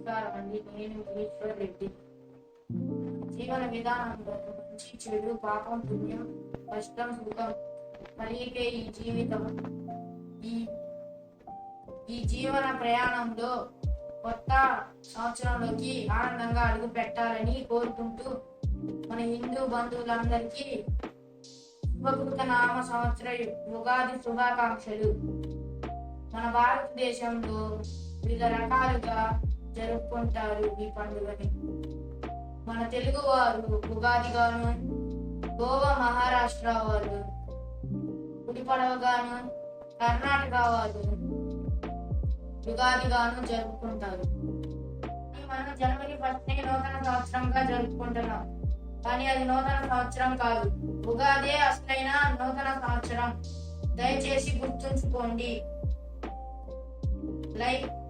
నమస్కారం అండి నేను ఈశ్వర్ రెడ్డి జీవన విధానంలో మంచి చెడు పాపం పుణ్యం కష్టం సుఖం కలిగే ఈ జీవితం ఈ ఈ జీవన ప్రయాణంలో కొత్త సంవత్సరంలోకి ఆనందంగా అడుగు పెట్టాలని కోరుకుంటూ మన హిందూ బంధువులందరికీ శుభకృత నామ సంవత్సర ఉగాది శుభాకాంక్షలు. మన భారతదేశంలో వివిధ రకాలుగా జరుపుకుంటారు ఈ పండుగని. మన తెలుగు వారు ఉగాది గాను గోవా మహారాష్ట్ర వారు గుడిపడవగాను కర్ణాటక వారు యుగాది గాను జరుపుకుంటారు మనం జనవరి ఫస్ట్ నూతన సంవత్సరంగా జరుపుకుంటున్నాం. కానీ అది నూతన సంవత్సరం కాదు. ఉగాదే అసలైన నూతన సంవత్సరం. దయచేసి గుర్తుంచుకోండి. లైక్